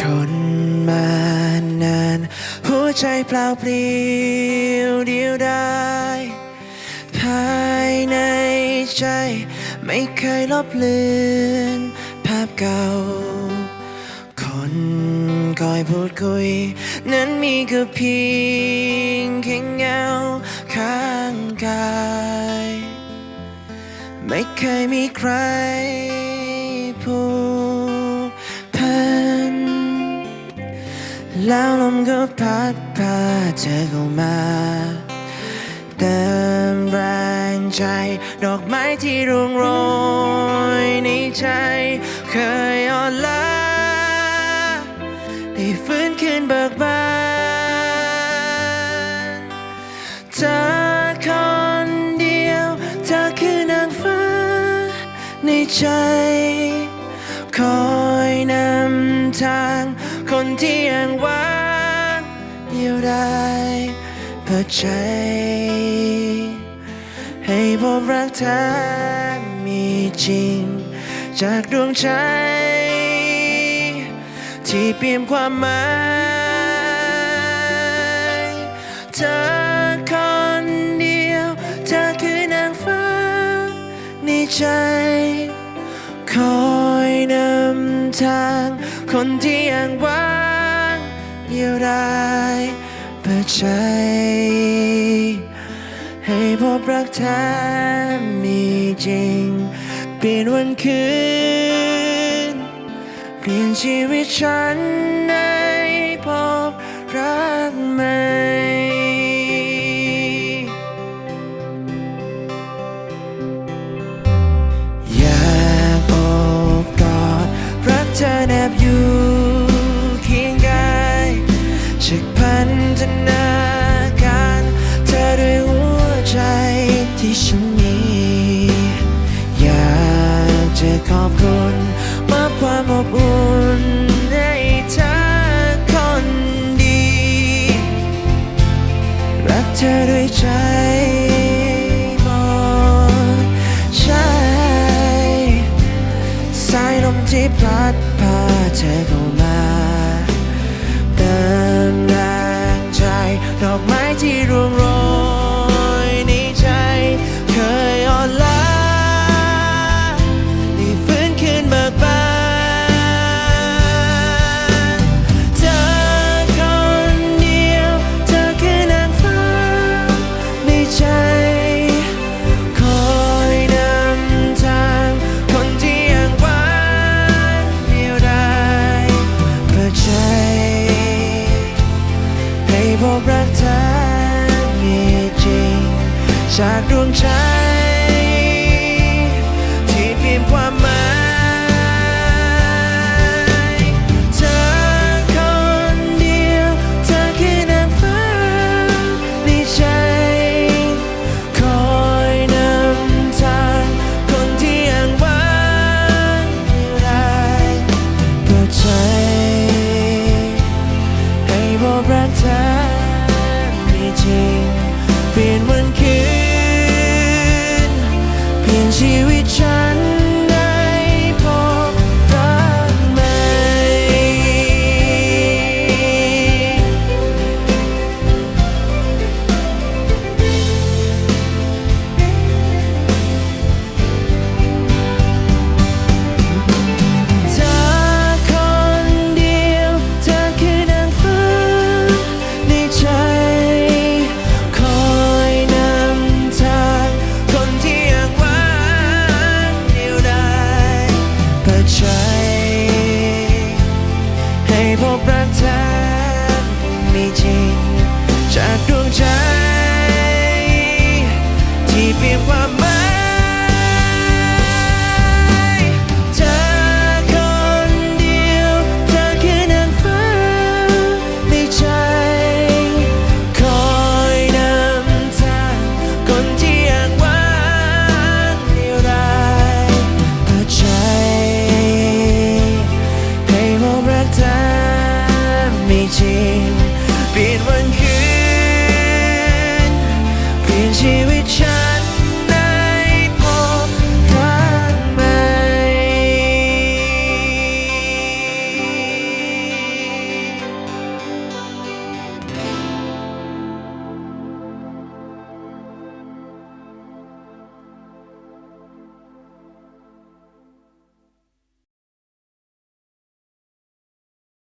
ทนมานาน หัวใจเปล่าเปลี่ยวเดียวดายภายในใจ ไม่เคยลบเลือนภาพเก่า คนคอยพูดคุย นั้นมีก็เพียงแค่เงาข้างกาย ไม่เคยมีใคร แล้วลมก็พัดพาเธอเข้ามาเติมแรงใจ ดอกไม้ที่ร่วงโรยในใจ เคยอ่อนล้าได้ฟื้นคืนเบิกบานเธอคนเดียว เธอคือนางฟ้า ในใจ คอยนำทาง คนที่ยังว่างเดียวดายเปิดใจ ให้พบรักเธอมีจริง จากดวงใจ ที่เปลี่ยนความหมายเธอคนเดียว เธอคือนางฟ้าในใจ ทาง คนที่ยังว่างเดียวดายเปิดใจ ให้พบรักแท้มีจริง เปลี่ยนวันคืน เปลี่ยนชีวิตฉันให้พบรักใหม่ บอยู่เคียงกายชักพันธนาการเธอด้วยหัวใจที่ฉันมี อยากจะขอบคุณมอบความอบอุ่นให้เธอคนดี รักเธอด้วยใจาเให้พบรักเธอมีจริงจากดวงใจที่เปลี่ยนความหมายเธอคนเดียวเธอคือนางฟ้าในใจคอยนำทางคนที่ยังหวานอยู่ได้เปิดใจให้พบรักเธอ มี มี